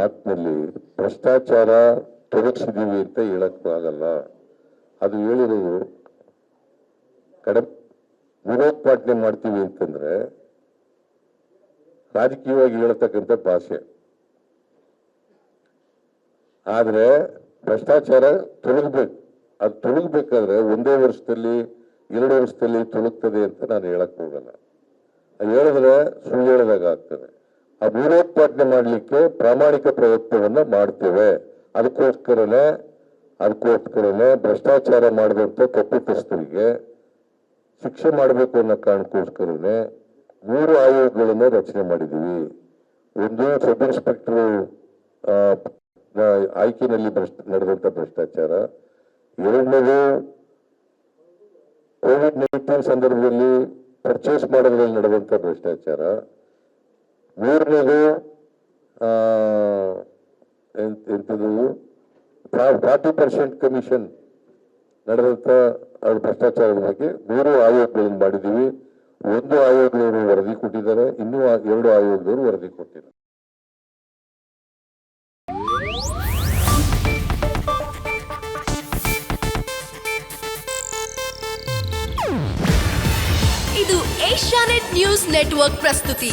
ಮಾತಿನಲ್ಲಿ ಭ್ರಷ್ಟಾಚಾರ ತೊಡಗಿಸಿದೀವಿ ಅಂತ ಹೇಳಕ್ಕೂ ಆಗಲ್ಲ. ಅದು ಹೇಳಿರೋದು ಕಡೆ ವಿರೋಧಪಾಟನೆ ಮಾಡ್ತೀವಿ ಅಂತಂದ್ರೆ ರಾಜಕೀಯವಾಗಿ ಹೇಳ್ತಕ್ಕಂಥ ಭಾಷೆ. ಆದರೆ ಭ್ರಷ್ಟಾಚಾರ ತೊಡಗಬೇಕು ಅದು ತೊಡಗಬೇಕಾದ್ರೆ ಒಂದೇ ವರ್ಷದಲ್ಲಿ, ಎರಡು ವರ್ಷದಲ್ಲಿ ತೊಡಗ್ತದೆ ಅಂತ ನಾನು ಹೇಳಕ್ಕೆ ಹೋಗಲ್ಲ. ಅದು ಹೇಳಿದ್ರೆ ಸುಳ್ಳು ಹೇಳಿದಾಗ ಆಗ್ತದೆ. ಆ ಮೂಲೋತ್ಪಾದನೆ ಮಾಡಲಿಕ್ಕೆ ಪ್ರಾಮಾಣಿಕ ಪ್ರಯತ್ನವನ್ನ ಮಾಡ್ತೇವೆ. ಅದಕ್ಕೋಸ್ಕರನೇ ಅದಕ್ಕೋಸ್ಕರನೇ ಭ್ರಷ್ಟಾಚಾರ ಮಾಡಿದಂಥ ತಪ್ಪಿತಸ್ಥರಿಗೆ ಶಿಕ್ಷೆ ಮಾಡಬೇಕು ಅನ್ನೋ ಕಾರಣಕ್ಕೋಸ್ಕರನೇ ಮೂರು ಆಯೋಗಗಳನ್ನು ರಚನೆ ಮಾಡಿದ್ದೀವಿ. ಒಂದು ಸಬ್ ಇನ್ಸ್ಪೆಕ್ಟರ್ ಆಯ್ಕೆಯಲ್ಲಿ ಭ್ರಷ್ಟ, ನಡೆದಂಥ ಭ್ರಷ್ಟಾಚಾರ. ಎರಡನೇದು, ಕೋವಿಡ್ ನೈನ್ಟೀನ್ ಸಂದರ್ಭದಲ್ಲಿ ಪರ್ಚೇಸ್ ಮಾಡೋದ್ರಲ್ಲಿ ನಡೆದಂಥ ಭ್ರಷ್ಟಾಚಾರ. ಮೂರನೇದು ಎಂತದು? ಫಾರ್ಟಿ ಪರ್ಸೆಂಟ್ ಕಮಿಷನ್ ನಡೆದಂತ ಅವ್ರ ಭ್ರಷ್ಟಾಚಾರದ ಬಗ್ಗೆ ಮೂರು ಆಯೋಗಗಳನ್ನು ಮಾಡಿದ್ದೀವಿ. ಒಂದು ಆಯೋಗದವರು ವರದಿ ಕೊಟ್ಟಿದ್ದಾರೆ, ಇನ್ನೂ ಎರಡು ಆಯೋಗದವರು ವರದಿ ಕೊಟ್ಟಿದ್ದಾರೆ ಇದು ಏಷ್ಯಾನೆಟ್ ನ್ಯೂಸ್ ನೆಟ್ವರ್ಕ್ ಪ್ರಸ್ತುತಿ.